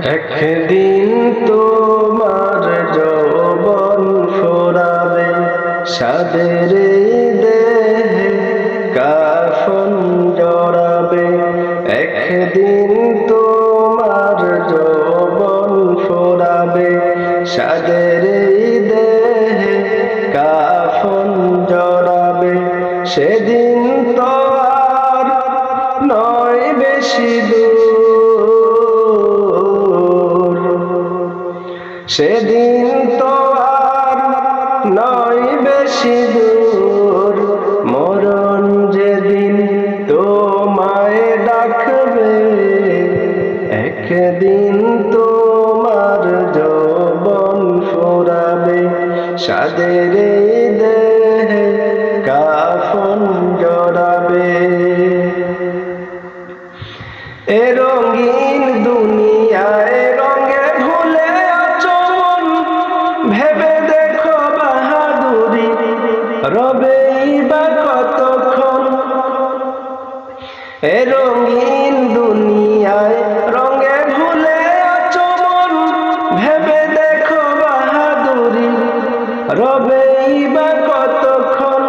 একদিন তোমার যৌবন ফোরাবে, সাদের দেহে কাফন জড়াবে। একদিন তোমার যৌবন ফোরাবে, সাদের দেহে কাফন জড়াবে। সেদিন সেদিন তো আর নয় বেশি দূর। মরণ যেদিন তো মায়ে ডাকবে, একদিন তো তোমার যৌবন ফুরাবে। সাদের এই রঙিন দুনিয়ায় রঙে ভুলে আছো মন, ভেবে দেখো বাহাদুরি। রবেই বা কতক্ষণ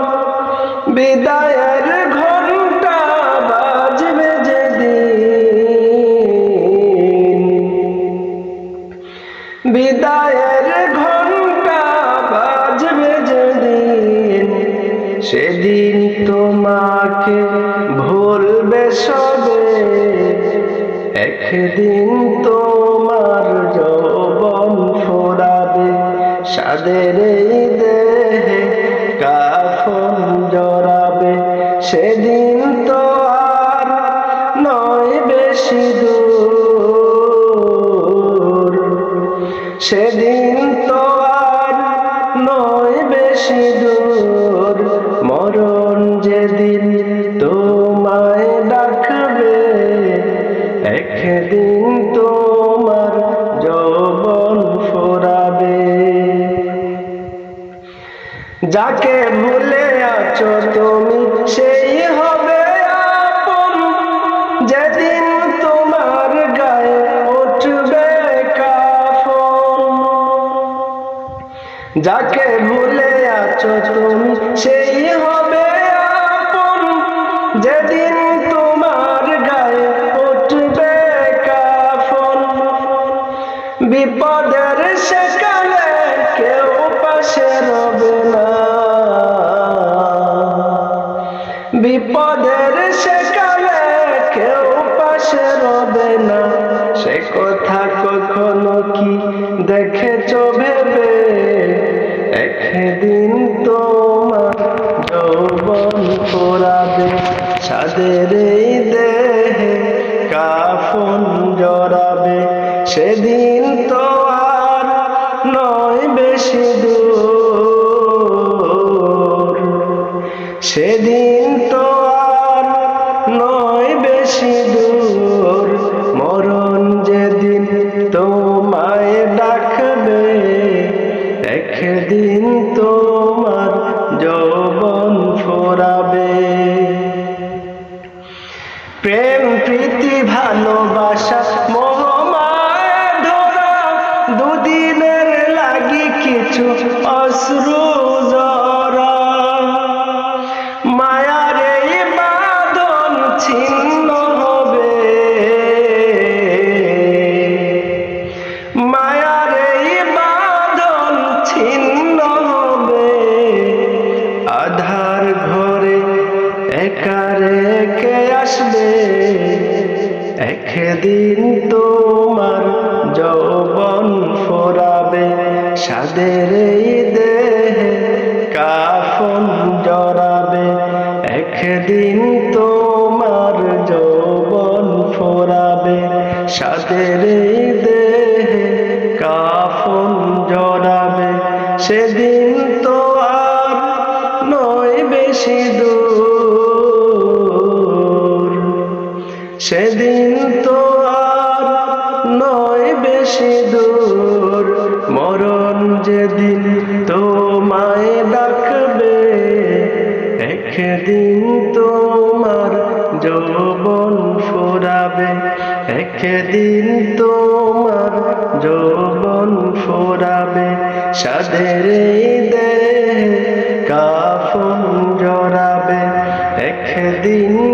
বিদায়ের ঘণ্টা বাজবে যেদিন? বিদায়ের ঘণ্টা বাজবে যেদিন? সেদিন তোমাকে একদিন তোমার যৌবন ফোরাবে, সাদের এই দেহে কাফন জড়াবে। সেদিন তো আর নয় বেশি দূর। সেদিন তো আর নয় বেশি দূর। মরণ যেদিন যাকে ভুলে আছো তুমি, সেই হবে আপন। যেদিন তোমার গায়ে উঠবে কাফন। যাকে ভুলে আছো তুমি, সেই হবে আপন। যেদিন সাদের এই দেহে কাফন জড়াবে? সেদিন তো আর নয় বেশি দূর। প্রেম প্রীতি ভালোবাসা মোহমায় ধরা দুদিনের লাগি কিছু অশ্রু আধার ঘরে একা রেখে আসবে একদিন তোমার যৌবন ফোরাবে সাদের দেহে কাফন জড়াবে। একদিন তোমার যৌবন ফোরাবে সাদের সেদিন তো আর নয় বেশি দূর। মরণ যেদিন তোমায় ডাকবে, একদিন তোমার যৌবন ফোরাবে। একদিন তোমার যৌবন ফোরাবে। সাদের দেহে কাফন জড়াবে। একদিন